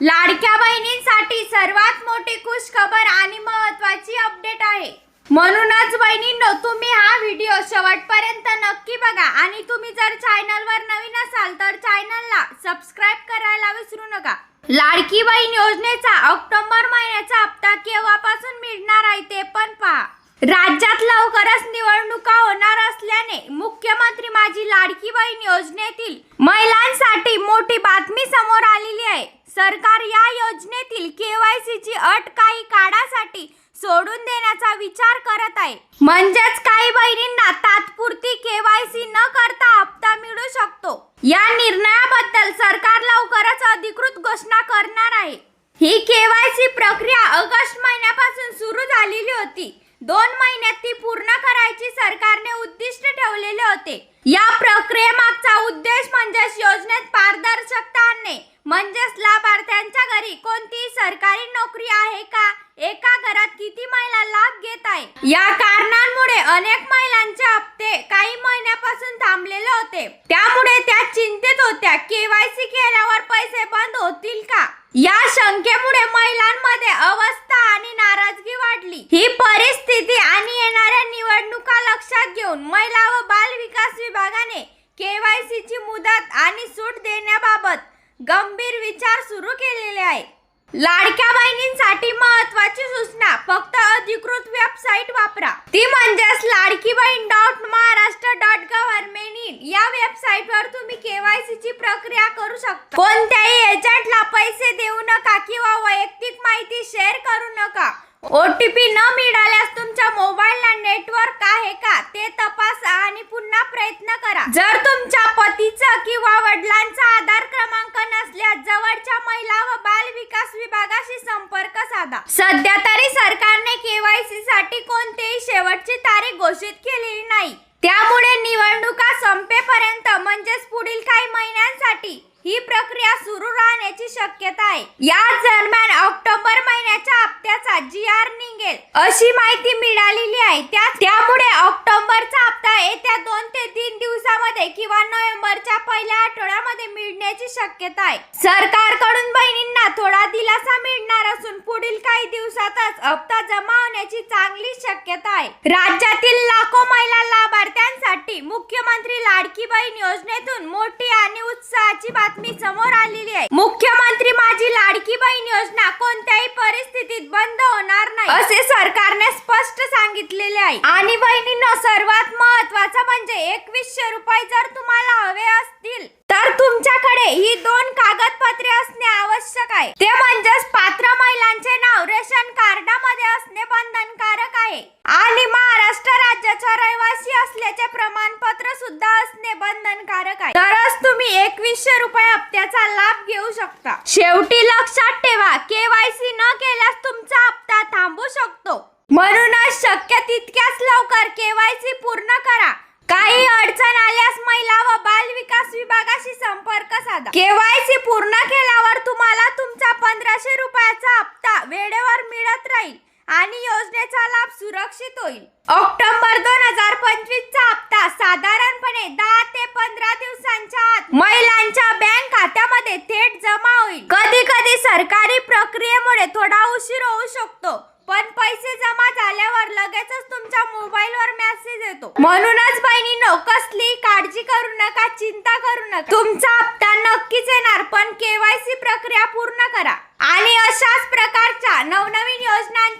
लाडक्या बहिणींसाठी सर्वात मोठी खुश खबर आणि महत्वाची अपडेट आहे. म्हणूनच बहिणींनो तुम्ही हा व्हिडिओ शेवटपर्यंत नक्की बघा आणि तुम्ही जर चॅनलवर नवीन असाल तर चॅनलला सबस्क्राईब करायला विसरू नका. लाडकी बहीण योजनेचा ऑक्टोबर महिन्याचा हप्ता केव्हापासून मिळणार आहे ते पण पहा. राज्यात लवकरच निवडणुका होणार असल्याने मुख्यमंत्री माझी लाडकी बहीण योजनेतील महिलांसाठी मोठी बातमी समोर आलेली आहे. सरकार या योजनेतील केवायसी ची अट काही काळासाठी सोडून देण्याचा विचार करत आहे. म्हणजेच काही बहिणींना तात्पुरती केवायसी न करता हप्ता मिळू शकतो या निर्णयाबद्दल सरकार लवकरच अधिकृत घोषणा करणार आहे ही केवायसी प्रक्रिया ऑगस्ट महिन्यापासून सुरू झालेली होती दोन महिन्यात ती पूर्ण करायची सरकारने उद्दिष्ट ठेवलेले होते. या प्रक्रियेमागचा उद्देश म्हणजेच योजनेत पारदर्शकता आणणे. म्हणजेच लाभार्थ्यांच्या घरी कोणतीही सरकारी नोकरी आहे का? एका घरात किती महिला लाभ घेत आहे? या कारणांमुळे अनेक महिलांचे हप्ते काही महिन्यापासून थांबलेले होते. त्यामुळे त्या चिंतेत होत्या केवायसी केल्यावर पैसे बंद होतील का? या शंकेमुळे महिलांमध्ये अवस्था आणि नाराजगी वाढली. ही परिस्थिती आणि येणाऱ्या निवडणुका लक्षात घेऊन महिला व बाल विकास विभागाने केवायसी ची मुदत आणि सूट देण्याबाबत गंभीर विचार सुरू केलेले आहे. लाडक्या बहिणींसाठी महत्वाची सूचना फक्त अधिकृत वेबसाईट वापरा. ती म्हणजेच Ladki Bahin dot Maharashtra dot government in. या वेबसाईट वर तुम्ही केवायसी ची प्रक्रिया करू शकता. कोणत्याही एजंटला पैसे देऊ नका किंवा वैयक्तिक माहिती शेअर करू नका. ओटीपी न मिळाल्यास तुमच्या मोबाईलला नेटवर्क आहे का ते तपासा आणि पुन्हा प्रयत्न करा. जर तुमच्या पतीचा किंवा वडिलांचा आधार क्रमांक नसल्यास जवळच्या महिला व बाल विकास विभागाशी संपर्क साधा. सध्या तरी सरकारने केवायसी साठी कोणतीही शेवटची तारीख घोषित केलेली नाही. त्यामुळे निवडणुका संपेपर्यंत म्हणजेच पुढील काही महिन्यांसाठी ही प्रक्रिया सुरू राहण्याची शक्यता आहे. या दरम्यान ऑक्टोबर महिन्याच्या हप्त्याचा जी आर निघेल अशी माहिती मिळालेली आहे. त्या त्यामुळे ऑक्टोबरचा हप्ता येत्या दोन मध्ये किंवा नोव्हेंबरच्या पहिल्या आठवड्यामध्ये मिळण्याची शक्यता आहे. सरकारकडून बहिणींना थोडा दिलासा मिळणार असून पुढील काही दिवसातच हप्ता जमा होण्याची चांगली शक्यता आहे. राज्यातील लाखो महिला लाभार्थ्यांसाठी मुख्यमंत्री लाडकी बहीण योजनेतून मोठी आणि उत्साहाची बातमी समोर आलेली आहे. मुख्यमंत्री माझी लाडकी बहीण योजना कोणत्याही परिस्थितीत बंद होणार नाही असे सरकारने स्पष्ट सांगितलेले आहे आणि बहिणींनो सर्वात महत्वाचं म्हणजे एकवीसशे रुपये जर तुम्हाला हवे असतील तर तुमच्याकडे ही दोन कागदपत्रे असणे आवश्यक आहे. ते म्हणजेच पात्र महिलांचे नाव रेशन कार्डामध्ये असणे बंधनकारक आहे. आणि महाराष्ट्र राज्याचा रहिवासी असल्याचे प्रमाणपत्र सुद्धा असणे बंधनकारक आहे. तरच तुम्ही एकवीसशे रुपये हप्त्याचा लाभ घेऊ शकता. शेवटी लक्षात ठेवा केवायसी न केल्यास तुमचा हप्ता थांबू शकतो म्हणूनच शक्य तितक्याच लवकर केवायसी पूर्ण करा काही अडचण आल्यास महिला व बाल विकास विभागाशी संपर्क साधा. केवायसी पूर्ण केल्यावर तुम्हाला तुमचा पंधराशे रुपयाचा हप्ता वेळेवर मिळत राहील आणि योजनेचा लाभ सुरक्षित होईल. ऑक्टोबर दोन हजार पंचवीस चा हप्ता साधारणपणे दहा ते पंधरा दिवसांच्या आत महिलांच्या बँक खात्यामध्ये थेट जमा होईल. कधी कधी सरकारी प्रक्रियेमुळे थोडा उशीर होऊ शकतो. पण पैसे जमा झाल्यावर लगेचच तुमच्या मोबाईलवर मेसेज येतो. म्हणूनच बहिणीनो कसली काळजी करू नका चिंता करू नका. तुमचा हप्ता नक्कीच येणार पण केवायसी प्रक्रिया पूर्ण करा. आणि अशाच प्रकारच्या नवनवीन योजनांच्या